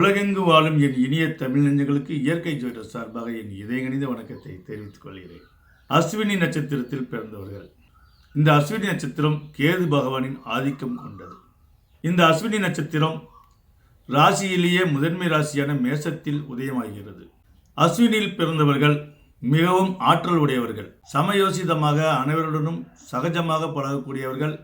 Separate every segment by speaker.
Speaker 1: உலகெங்கு வாழும் என் இனிய தமிழ் நெஞ்சங்களுக்கு இயற்கை ஜோதிடர் சார்பாக என் இதயகணித வணக்கத்தை தெரிவித்துக் கொள்கிறேன். அஸ்வினி நட்சத்திரத்தில் பிறந்தவர்கள். இந்த அஸ்வினி நட்சத்திரம் கேது பகவானின் ஆதிக்கம் கொண்டது. இந்த அஸ்வினி நட்சத்திரம் ராசியிலேயே முதன்மை ராசியான மேசத்தில் உதயமாகிறது. அஸ்வினியில் பிறந்தவர்கள் மிகவும் ஆற்றல் உடையவர்கள். சமயோசிதமாக அனைவருடனும் சகஜமாக பழகக்கூடியவர்கள்.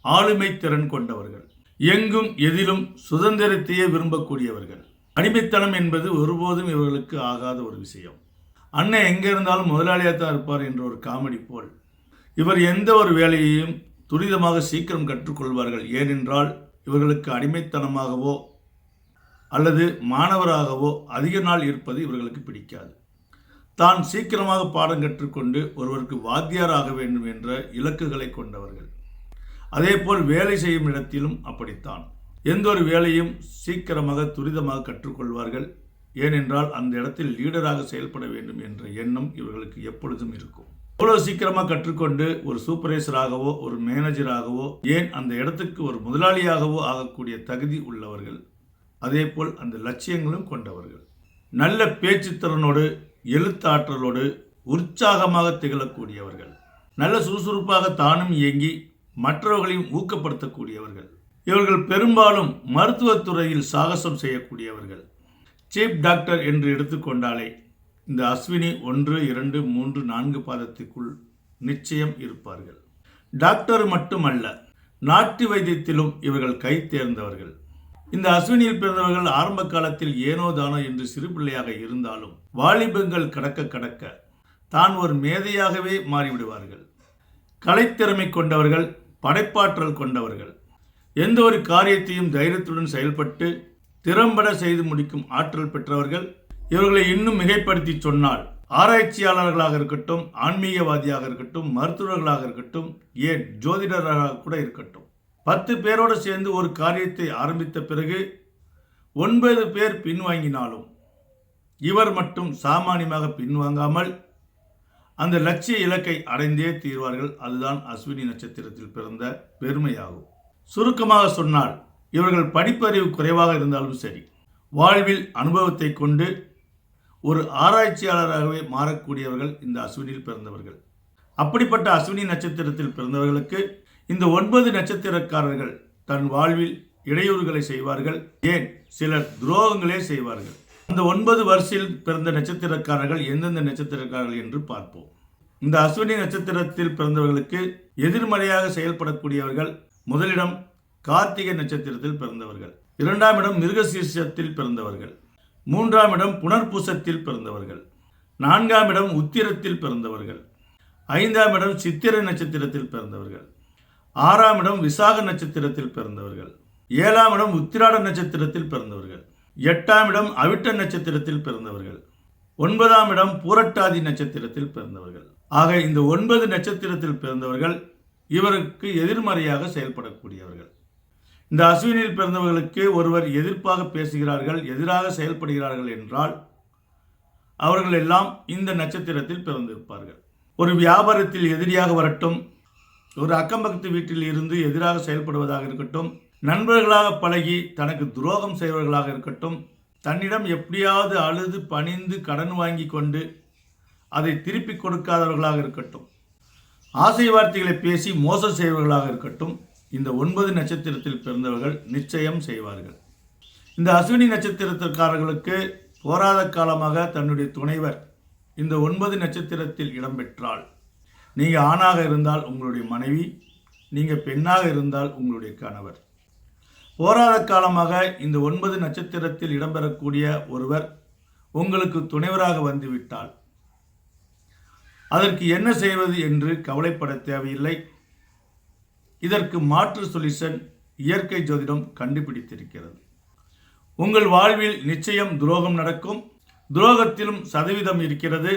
Speaker 1: ஆளுமை திறன் கொண்டவர்கள். எங்கும் எதிலும் சுதந்திரத்தையே விரும்பக்கூடியவர்கள். அடிமைத்தனம் என்பது ஒருபோதும் இவர்களுக்கு ஆகாத ஒரு விஷயம். அண்ணன் எங்கே இருந்தாலும் முதலாளியாக தான் இருப்பார் என்ற ஒரு காமெடி போல். இவர் எந்த ஒரு வேலையையும் துரிதமாக சீக்கிரம் கற்றுக்கொள்வார்கள். ஏனென்றால் இவர்களுக்கு அடிமைத்தனமாகவோ அல்லது மாணவராகவோ அதிக நாள் இருப்பது இவர்களுக்கு பிடிக்காது. தான் சீக்கிரமாக பாடம் கற்றுக்கொண்டு ஒருவருக்கு வாத்தியாராக வேண்டும் என்ற இலக்குகளை கொண்டவர்கள். அதேபோல் வேலை செய்யும் இடத்திலும் அப்படித்தான். எந்த ஒரு வேலையும் சீக்கிரமாக துரிதமாக கற்றுக்கொள்வார்கள். ஏனென்றால் அந்த இடத்தில் லீடராக செயல்பட வேண்டும் என்ற எண்ணம் இவர்களுக்கு எப்பொழுதும் இருக்கும். அவ்வளோ சீக்கிரமாக கற்றுக்கொண்டு ஒரு சூப்பர்வைசராகவோ ஒரு மேனேஜராகவோ ஏன் அந்த இடத்துக்கு ஒரு முதலாளியாகவோ ஆகக்கூடிய தகுதி உள்ளவர்கள் அதேபோல் அந்த லட்சியங்களும் கொண்டவர்கள். நல்ல பேச்சுத்திறனோடு எழுத்தாற்றலோடு உற்சாகமாக திகழக்கூடியவர்கள். நல்ல சுறுசுறுப்பாக தானும் இயங்கி மற்றவர்களையும் ஊக்கப்படுத்தக்கூடியவர்கள். இவர்கள் பெரும்பாலும் மருத்துவத்துறையில் சாகசம் செய்யக்கூடியவர்கள். சீப் டாக்டர் என்று எடுத்துக்கொண்டாலே இந்த அஸ்வினி ஒன்று இரண்டு மூன்று நான்கு பாதத்துக்குள் நிச்சயம் இருப்பார்கள். டாக்டர் மட்டுமல்ல நாட்டு வைத்தியத்திலும் இவர்கள் கை தேர்ந்தவர்கள். இந்த அஸ்வினியில் பிறந்தவர்கள் ஆரம்ப காலத்தில் ஏனோ தானோ என்று சிறு பிள்ளையாக இருந்தாலும் வாலிபங்கள் கடக்க கடக்க தான் ஒரு மேதையாகவே மாறிவிடுவார்கள். கலைத்திறமை கொண்டவர்கள் படைப்பாற்றல் கொண்டவர்கள். எந்த ஒரு காரியத்தையும் தைரியத்துடன் செயல்பட்டு திறம்பட செய்து முடிக்கும் ஆற்றல் பெற்றவர்கள். இவர்களை இன்னும் மிகைப்படுத்தி சொன்னால் ஆராய்ச்சியாளர்களாக இருக்கட்டும் ஆன்மீகவாதியாக இருக்கட்டும் மருத்துவர்களாக இருக்கட்டும் ஏன் ஜோதிடராக கூட இருக்கட்டும். பத்து பேரோடு சேர்ந்து ஒரு காரியத்தை ஆரம்பித்த பிறகு ஒன்பது பேர் பின்வாங்கினாலும் இவர் மட்டும் சாமானியமாக பின்வாங்காமல் அந்த லட்சிய இலக்கை அடைந்தே தீர்வார்கள். அதுதான் அஸ்வினி நட்சத்திரத்தில் பிறந்த பெருமையாகும். சுருக்கமாக சொன்னால் இவர்கள் படிப்பறிவு குறைவாக இருந்தாலும் சரி வாழ்வில் அனுபவத்தை கொண்டு ஒரு ஆராய்ச்சியாளராகவே மாறக்கூடியவர்கள் இந்த அஸ்வினியில் பிறந்தவர்கள். அப்படிப்பட்ட அஸ்வினி நட்சத்திரத்தில் பிறந்தவர்களுக்கு இந்த ஒன்பது நட்சத்திரக்காரர்கள் தன் வாழ்வில் இடையூறுகளை செய்வார்கள். ஏன்? சிலர் துரோகங்களே செய்வார்கள். அந்த ஒன்பது வருஷத்தில் பிறந்த நட்சத்திரக்காரர்கள் எந்தெந்த நட்சத்திரக்காரர்கள் என்று பார்ப்போம். இந்த அஸ்வினி நட்சத்திரத்தில் பிறந்தவர்களுக்கு எதிர்மறையாக செயல்படக்கூடியவர்கள் முதலிடம் கார்த்திகை நட்சத்திரத்தில் பிறந்தவர்கள் இரண்டாம் இடம் மிருகசீர்ஷத்தில் பிறந்தவர்கள் மூன்றாம் இடம் புனர்பூசத்தில் பிறந்தவர்கள் நான்காம் இடம் உத்திரத்தில் பிறந்தவர்கள் ஐந்தாம் இடம் சித்திரை நட்சத்திரத்தில் பிறந்தவர்கள் ஆறாம் இடம் விசாக நட்சத்திரத்தில் பிறந்தவர்கள் ஏழாம் இடம் உத்திராட நட்சத்திரத்தில் பிறந்தவர்கள். எட்டாம் இடம் அவிட்ட நட்சத்திரத்தில் பிறந்தவர்கள். ஒன்பதாம் இடம் பூரட்டாதி நட்சத்திரத்தில் பிறந்தவர்கள். ஆக இந்த ஒன்பது நட்சத்திரத்தில் பிறந்தவர்கள் இவருக்கு எதிர்மறையாக செயல்படக்கூடியவர்கள். இந்த அஸ்வினியில் பிறந்தவர்களுக்கு ஒருவர் எதிர்ப்பாக பேசுகிறார்கள் எதிராக செயல்படுகிறார்கள் என்றால் அவர்கள் எல்லாம் இந்த நட்சத்திரத்தில் பிறந்திருப்பார்கள். ஒரு வியாபாரத்தில் எதிரியாக வரட்டும் ஒரு அக்கம்பக்கத்து வீட்டில் இருந்து எதிராக செயல்படுவதாக இருக்கட்டும் நண்பர்களாக பழகி தனக்கு துரோகம் செய்வர்களாக இருக்கட்டும் தன்னிடம் எப்படியாவது அழுது பணிந்து கடன் வாங்கி கொண்டு அதை திருப்பி கொடுக்காதவர்களாக இருக்கட்டும் ஆசை வார்த்தைகளை பேசி மோசம் செய்வர்களாக இருக்கட்டும் இந்த ஒன்பது நட்சத்திரத்தில் பிறந்தவர்கள் நிச்சயம் செய்வார்கள். இந்த அஸ்வினி நட்சத்திரத்திற்காரர்களுக்கு போராத காலமாக தன்னுடைய துணைவர் இந்த ஒன்பது நட்சத்திரத்தில் இடம்பெற்றால் நீங்கள் ஆணாக இருந்தால் உங்களுடைய மனைவி நீங்கள் பெண்ணாக இருந்தால் உங்களுடைய கணவர். போராத காலமாக இந்த ஒன்பது நட்சத்திரத்தில் இடம்பெறக்கூடிய ஒருவர் உங்களுக்கு துணைவராக வந்துவிட்டால் அதற்கு என்ன செய்வது என்று கவலைப்பட தேவையில்லை. இதற்கு மாற்று சொல்யூஷன் இயற்கை ஜோதிடம் கண்டுபிடித்திருக்கிறது. உங்கள் வாழ்வில் நிச்சயம் துரோகம் நடக்கும். துரோகத்திலும் சதவீதம் இருக்கிறது.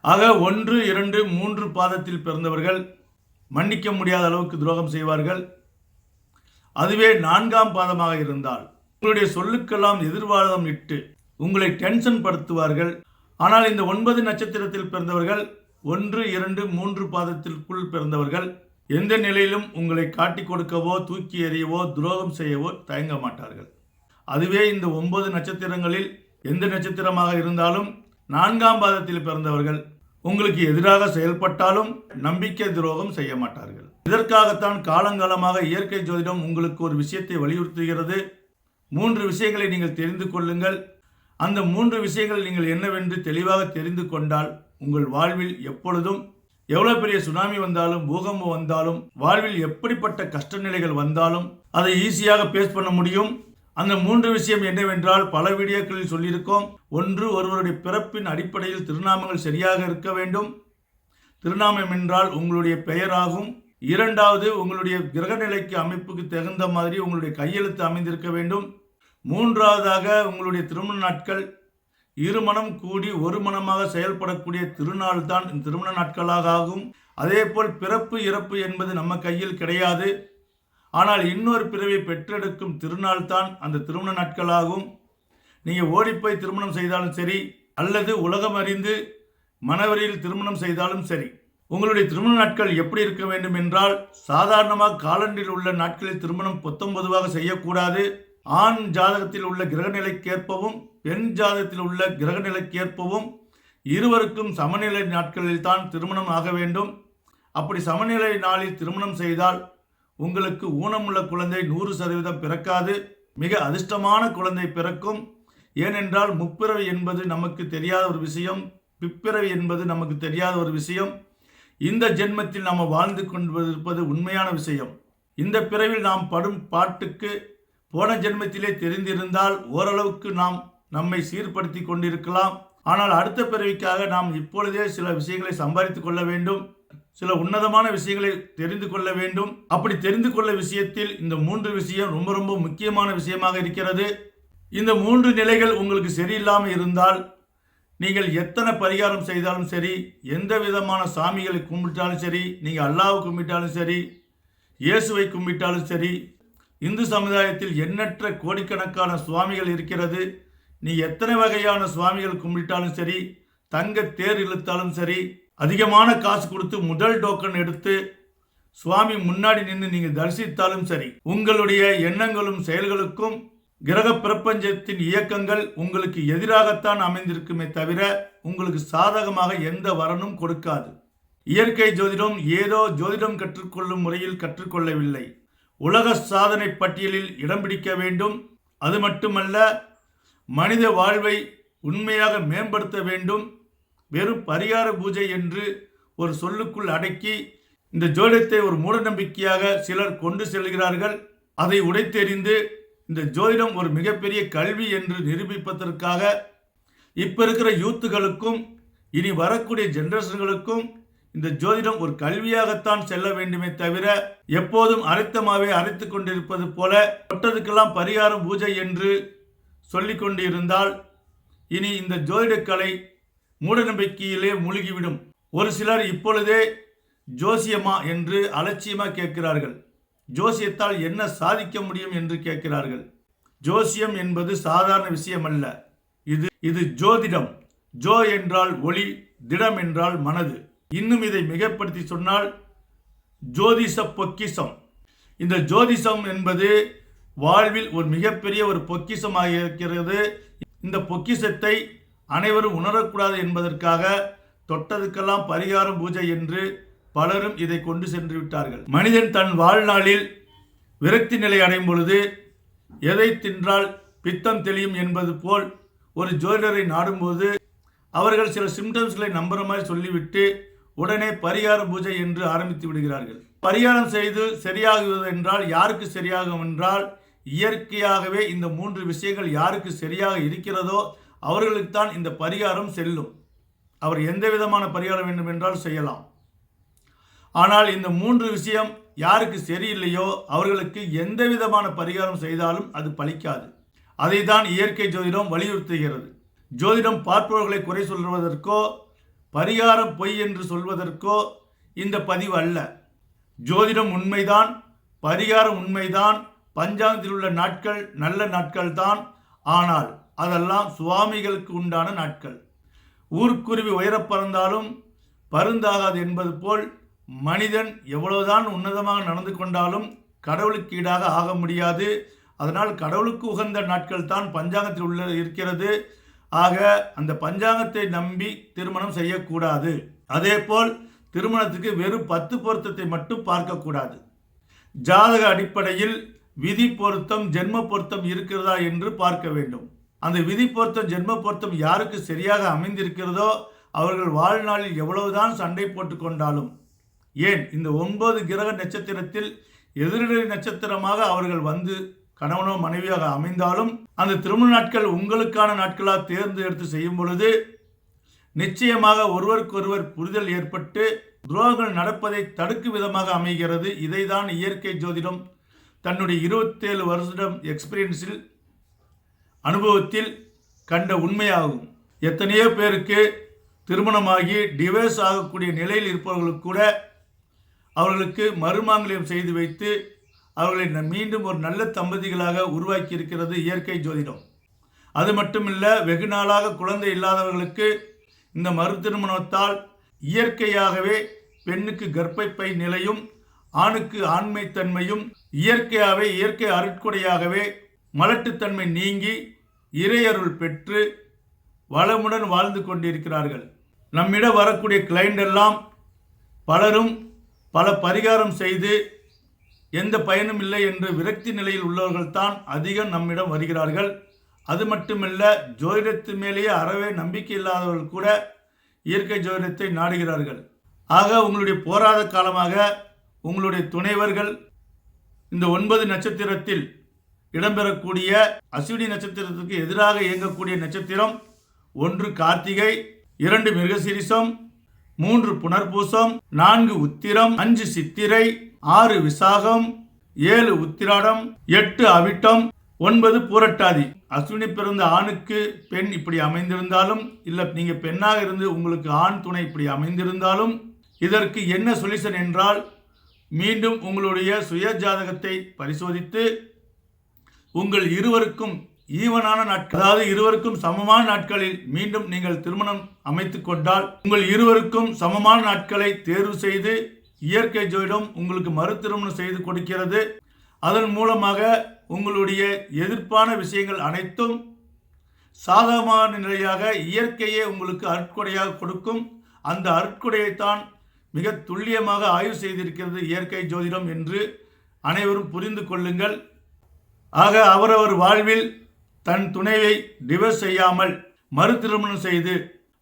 Speaker 1: ஆக ஒன்று இரண்டு மூன்று பாதத்தில் பிறந்தவர்கள் மன்னிக்க முடியாத அளவுக்கு துரோகம் செய்வார்கள். அதுவே நான்காம் பாதமாக இருந்தால் உங்களுடைய சொல்லுக்கெல்லாம் எதிர்வாதம் இட்டு உங்களை டென்ஷன் படுத்துவார்கள். ஆனால் இந்த ஒன்பது நட்சத்திரத்தில் பிறந்தவர்கள் ஒன்று இரண்டு மூன்று பாதத்திற்குள் பிறந்தவர்கள் எந்த நிலையிலும் உங்களை காட்டிக் கொடுக்கவோ தூக்கி எறியவோ துரோகம் செய்யவோ தயங்க மாட்டார்கள். அதுவே இந்த ஒன்பது நட்சத்திரங்களில் எந்த நட்சத்திரமாக இருந்தாலும் நான்காம் பாதத்தில் பிறந்தவர்கள் உங்களுக்கு எதிராக செயல்பட்டாலும் நம்பிக்கை துரோகம் செய்ய மாட்டார்கள். இதற்காகத்தான் காலங்காலமாக இயற்கை ஜோதிடம் உங்களுக்கு ஒரு விஷயத்தை வலியுறுத்துகிறது. மூன்று விஷயங்களை நீங்கள் தெரிந்து கொள்ளுங்கள். அந்த மூன்று விஷயங்கள் நீங்கள் என்னவென்று தெளிவாக தெரிந்து கொண்டால் உங்கள் வாழ்வில் எப்பொழுதும் எவ்வளோ பெரிய சுனாமி வந்தாலும் பூகம்பம் வந்தாலும் வாழ்வில் எப்படிப்பட்ட கஷ்ட நிலைகள் வந்தாலும் அதை ஈஸியாக பேஸ் பண்ண முடியும். அந்த மூன்று விஷயம் என்னவென்றால் பல வீடியோக்களில் சொல்லியிருக்கோம். ஒன்று ஒருவருடைய பிறப்பின் அடிப்படையில் திருநாமங்கள் சரியாக இருக்க வேண்டும். திருநாமம் என்றால் உங்களுடைய பெயராகும். இரண்டாவது உங்களுடைய கிரகநிலைக்கு அமைப்புக்கு தகுந்த மாதிரி உங்களுடைய கையெழுத்து அமைந்திருக்க வேண்டும். மூன்றாவதாக உங்களுடைய திருமண நாட்கள் இருமணம் கூடி ஒரு மனமாக செயல்படக்கூடிய திருநாள் தான் இந்த திருமண நாட்களாக ஆகும். அதேபோல் பிறப்பு இறப்பு என்பது நம்ம கையில் கிடையாது. ஆனால் இன்னொரு பிறவை பெற்றெடுக்கும் திருநாள் தான் அந்த திருமண நாட்களாகும். நீங்கள் ஓடிப்போய் திருமணம் செய்தாலும் சரி அல்லது உலகம் அறிந்து மனவரியில் திருமணம் செய்தாலும் சரி. உங்களுடைய திருமண நாட்கள் எப்படி இருக்க வேண்டும் என்றால் சாதாரணமாக காலண்டரில் உள்ள நாட்களில் திருமணம் பொத்தம் செய்யக்கூடாது. ஆண் ஜாதகத்தில் உள்ள கிரகநிலைக்கேற்பவும் பெண் ஜாதகத்தில் உள்ள கிரகநிலைக்கேற்பவும் இருவருக்கும் சமநிலை நாட்களில் தான் திருமணம் ஆக வேண்டும். அப்படி சமநிலை நாளில் திருமணம் செய்தால் உங்களுக்கு ஊனமுள்ள குழந்தை நூறு சதவீதம் பிறக்காது. மிக அதிர்ஷ்டமான குழந்தை பிறக்கும். ஏனென்றால் முப்பிறவி என்பது நமக்கு தெரியாத ஒரு விஷயம். பிப்பிறவி என்பது நமக்கு தெரியாத ஒரு விஷயம். இந்த ஜென்மத்தில் நாம் வாழ்ந்து கொண்டிருப்பது உண்மையான விஷயம். இந்த பிறவில் நாம் படும் பாட்டுக்கு போன ஜென்மத்திலே தெரிந்திருந்தால் ஓரளவுக்கு நாம் நம்மை சீர்படுத்தி கொண்டிருக்கலாம். ஆனால் அடுத்த பிறவிக்காக நாம் இப்பொழுதே சில விஷயங்களை சம்பாதித்துக் கொள்ள வேண்டும். சில உன்னதமான விஷயங்களை தெரிந்து கொள்ள வேண்டும். அப்படி தெரிந்து கொள்ள விஷயத்தில் இந்த மூன்று விஷயம் ரொம்ப ரொம்ப முக்கியமான விஷயமாக இருக்கிறது. இந்த மூன்று நிலைகள் உங்களுக்கு சரியில்லாமல் இருந்தால் நீங்கள் எத்தனை பரிகாரம் செய்தாலும் சரி எந்த விதமான சாமிகளை கும்பிட்டாலும் சரி நீங்கள் அல்லாவை கும்பிட்டாலும் சரி இயேசுவை கும்பிட்டாலும் சரி இந்து சமுதாயத்தில் எண்ணற்ற கோடிக்கணக்கான சுவாமிகள் இருக்கிறது. நீ எத்தனை வகையான சுவாமிகள் கும்பிட்டாலும் சரி தங்க தேர் இழுத்தாலும் சரி அதிகமான காசு கொடுத்து முதல் டோக்கன் எடுத்து சுவாமி முன்னாடி நின்று நீங்கள் தரிசித்தாலும் சரி உங்களுடைய எண்ணங்களும் செயல்களுக்கும் கிரக பிரபஞ்சத்தின் இயக்கங்கள் உங்களுக்கு எதிராகத்தான் அமைந்திருக்குமே தவிர உங்களுக்கு சாதகமாக எந்த வரனும் கொடுக்காது. இயற்கை ஜோதிடம் ஏதோ ஜோதிடம் கற்றுக்கொள்ளும் முறையில் கற்றுக்கொள்ளவில்லை. உலக சாதனை பட்டியலில் இடம் பிடிக்க வேண்டும். அது மட்டுமல்ல மனித வாழ்வை உண்மையாக மேம்படுத்த வேண்டும். வெறும் பரிகார பூஜை என்று ஒரு சொல்லுக்குள் அடக்கி இந்த ஜோதிடத்தை ஒரு மூடநம்பிக்கையாக சிலர் கொண்டு செல்கிறார்கள். அதை உடைத்தெறிந்து இந்த ஜோதிடம் ஒரு மிகப்பெரிய கல்வி என்று நிரூபிப்பதற்காக இப்போ இருக்கிற யூத்துகளுக்கும் இனி வரக்கூடிய ஜென்ரேஷன்களுக்கும் இந்த ஜோதிடம் ஒரு கல்வியாகத்தான் செல்ல வேண்டுமே தவிர எப்போதும் அரைத்தமாவே அரைத்து கொண்டிருப்பது போல தொட்டதுக்கெல்லாம் பரிகாரம் பூஜை என்று சொல்லி கொண்டிருந்தால் இனி இந்த ஜோதிடக்கலை மூடநம்பிக்கையிலே மூழ்கிவிடும். ஒரு சிலர் இப்பொழுதே ஜோசியமா என்று அலட்சியமாக கேட்கிறார்கள். ஜோசியத்தால் என்ன சாதிக்க முடியும் என்று கேட்கிறார்கள். ஜோசியம் என்பது சாதாரண விஷயம் அல்ல இது இது ஜோதிடம். ஜோ என்றால் ஒளி திடம் என்றால் மனது. இன்னும் இதை மிகப்படுத்தி சொன்னால் ஜோதிஷ பொக்கிஷம். இந்த ஜோதிஷம் என்பது வாழ்வில் ஒரு மிகப்பெரிய ஒரு பொக்கிசமாக இருக்கிறது. இந்த பொக்கிஷத்தை அனைவரும் உணரக்கூடாது என்பதற்காக தொட்டதுக்கெல்லாம் பரிகாரம் பூஜை என்று பலரும் இதை கொண்டு சென்று விட்டார்கள். மனிதன் தன் வாழ்நாளில் விரக்தி நிலை அடையும் பொழுது எதை தின்றால் பித்தம் தெளியும் என்பது போல் ஒரு ஜோதிடரை நாடும்போது அவர்கள் சில சிம்டம்ஸ்களை நம்புற மாதிரி சொல்லிவிட்டு உடனே பரிகார பூஜை என்று ஆரம்பித்து விடுகிறார்கள். பரிகாரம் செய்து சரியாகுவது என்றால் யாருக்கு சரியாகும் என்றால் இயற்கையாகவே இந்த மூன்று விஷயங்கள் யாருக்கு சரியாக இருக்கிறதோ அவர்களுக்குத்தான் இந்த பரிகாரம் செல்லும். அவர் எந்த விதமான பரிகாரம் வேண்டும் என்றால் செய்யலாம். ஆனால் இந்த மூன்று விஷயம் யாருக்கு சரியில்லையோ அவர்களுக்கு எந்த விதமான பரிகாரம் செய்தாலும் அது பலிக்காது. அதை தான் இயற்கை ஜோதிடம் வலியுறுத்துகிறது. ஜோதிடம் பார்ப்பவர்களை குறை சொல்வதற்கோ பரிகாரம் பொய் என்று சொல்வதற்கோ இந்த பதிவு அல்ல. ஜோதிடம் உண்மைதான் பரிகாரம் உண்மைதான் பஞ்சாங்கத்தில் உள்ள நாட்கள் நல்ல நாட்கள் தான் ஆனால் அதெல்லாம் சுவாமிகளுக்கு உண்டான நாட்கள். ஊர்க்குருவி உயரப் பறந்தாலும் பருந்தாகாது என்பது போல் மனிதன் எவ்வளவுதான் உன்னதமாக நடந்து கொண்டாலும் கடவுளுக்கு ஈடாக ஆக முடியாது. அதனால் கடவுளுக்கு உகந்த நாட்கள் தான் பஞ்சாங்கத்தில் உள்ள இருக்கிறது. ஆக அந்த பஞ்சாங்கத்தை நம்பி திருமணம் செய்யக்கூடாது. அதேபோல் திருமணத்துக்கு வெறும் பத்து பொருத்தத்தை மட்டும் பார்க்கக்கூடாது. ஜாதக அடிப்படையில் விதி பொருத்தம் ஜென்ம பொருத்தம் இருக்கிறதா என்று பார்க்க வேண்டும். அந்த விதி பொருத்தம் ஜென்ம பொருத்தம் யாருக்கு சரியாக அமைந்திருக்கிறதோ அவர்கள் வாழ்நாளில் எவ்வளவுதான் சண்டை போட்டுக்கொண்டாலும் கொண்டாலும் ஏன் இந்த ஒன்பது கிரக நட்சத்திரத்தில் எதிரிடை நட்சத்திரமாக அவர்கள் வந்து கணவனோ மனைவியாக அமைந்தாலும் அந்த திருமண நாட்கள் உங்களுக்கான நாட்களாக தேர்ந்தெடுத்து செய்யும் பொழுது நிச்சயமாக ஒருவருக்கொருவர் புரிதல் ஏற்பட்டு துரோகங்கள் நடப்பதை தடுக்கும் விதமாக அமைகிறது. இதைதான் இயற்கை ஜோதிடம் தன்னுடைய இருபத்தேழு வருஷம் எக்ஸ்பீரியன்ஸில் அனுபவத்தில் கண்ட உண்மையாகும். எத்தனையோ பேருக்கு திருமணமாகி டிவைஸ் ஆகக்கூடிய நிலையில் இருப்பவர்களுக்கு கூட அவர்களுக்கு மறுமாங்கல்யம் செய்து வைத்து அவர்களை மீண்டும் ஒரு நல்ல தம்பதிகளாக உருவாக்கி இருக்கிறது இயற்கை ஜோதிடம். அது மட்டுமில்லை வெகு நாளாக குழந்தை இல்லாதவர்களுக்கு இந்த மறு திருமணத்தால் இயற்கையாகவே பெண்ணுக்கு கர்ப்பப்பை நிலையும் ஆணுக்கு ஆண்மைத்தன்மையும் இயற்கையாகவே இயற்கை அருட்கொடையாகவே மலட்டுத்தன்மை நீங்கி இறையருள் பெற்று வளமுடன் வாழ்ந்து கொண்டிருக்கிறார்கள். நம்மிடம் வரக்கூடிய கிளைண்ட் எல்லாம் பலரும் பல பரிகாரம் செய்து எந்த பயனும் இல்லை என்று விரக்தி நிலையில் உள்ளவர்கள் தான் அதிகம் நம்மிடம் வருகிறார்கள். அது மட்டுமல்ல ஜோதிடத்து மேலேயே அறவே நம்பிக்கை இல்லாதவர்கள் கூட இயற்கை ஜோதிடத்தை நாடுகிறார்கள். ஆக உங்களுடைய போராத காலமாக உங்களுடைய துணைவர்கள் இந்த ஒன்பது நட்சத்திரத்தில் இடம்பெறக்கூடிய அஸ்வினி நட்சத்திரத்துக்கு எதிராக இயங்கக்கூடிய நட்சத்திரம் ஒன்று கார்த்திகை இரண்டு மிருகசிரிசம் மூன்று புனர்பூசம் நான்கு உத்திரம் அஞ்சு சித்திரை ஆறு விசாகம் ஏழு உத்திராடம் எட்டு அவிட்டம் ஒன்பது பூரட்டாதி. அஸ்வினி பிறந்த ஆணுக்கு பெண் இப்படி அமைந்திருந்தாலும் இல்லை நீங்கள் பெண்ணாக இருந்து உங்களுக்கு ஆண் துணை இப்படி அமைந்திருந்தாலும் இதற்கு என்ன சொல்யூஷன் என்றால் மீண்டும் உங்களுடைய சுய ஜாதகத்தை பரிசோதித்து உங்கள் இருவருக்கும் ஈவனான நாட்கள் அதாவது இருவருக்கும் சமமான நாட்களில் மீண்டும் நீங்கள் திருமணம் அமைத்து கொண்டால் உங்கள் இருவருக்கும் சமமான நாட்களை தேர்வு செய்து இயற்கை ஜோதிடம் உங்களுக்கு மறு திருமணம் செய்து கொடுக்கிறது. அதன் மூலமாக உங்களுடைய எதிர்ப்பான விஷயங்கள் அனைத்தும் சாதகமான நிலையாக இயற்கையே உங்களுக்கு அருட்கொடையாக கொடுக்கும். அந்த அற்கொடையைத்தான் மிக துல்லியமாக ஆய்வு செய்திருக்கிறது இயற்கை ஜோதிடம் என்று அனைவரும் புரிந்து கொள்ளுங்கள். ஆக அவரவர் வாழ்வில் தன் துணையை டிவர்ஸ் செய்யாமல் மறு திருமணம் செய்து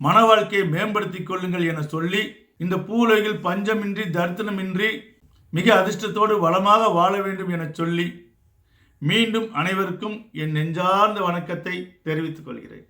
Speaker 1: மன வாழ்க்கையை மேம்படுத்திக் கொள்ளுங்கள் என சொல்லி இந்த பூலகில் பஞ்சமின்றி தரித்தனமின்றி மிக அதிர்ஷ்டத்தோடு வளமாக வாழ வேண்டும் என சொல்லி மீண்டும் அனைவருக்கும் என் நெஞ்சார்ந்த வணக்கத்தை தெரிவித்துக் கொள்கிறேன்.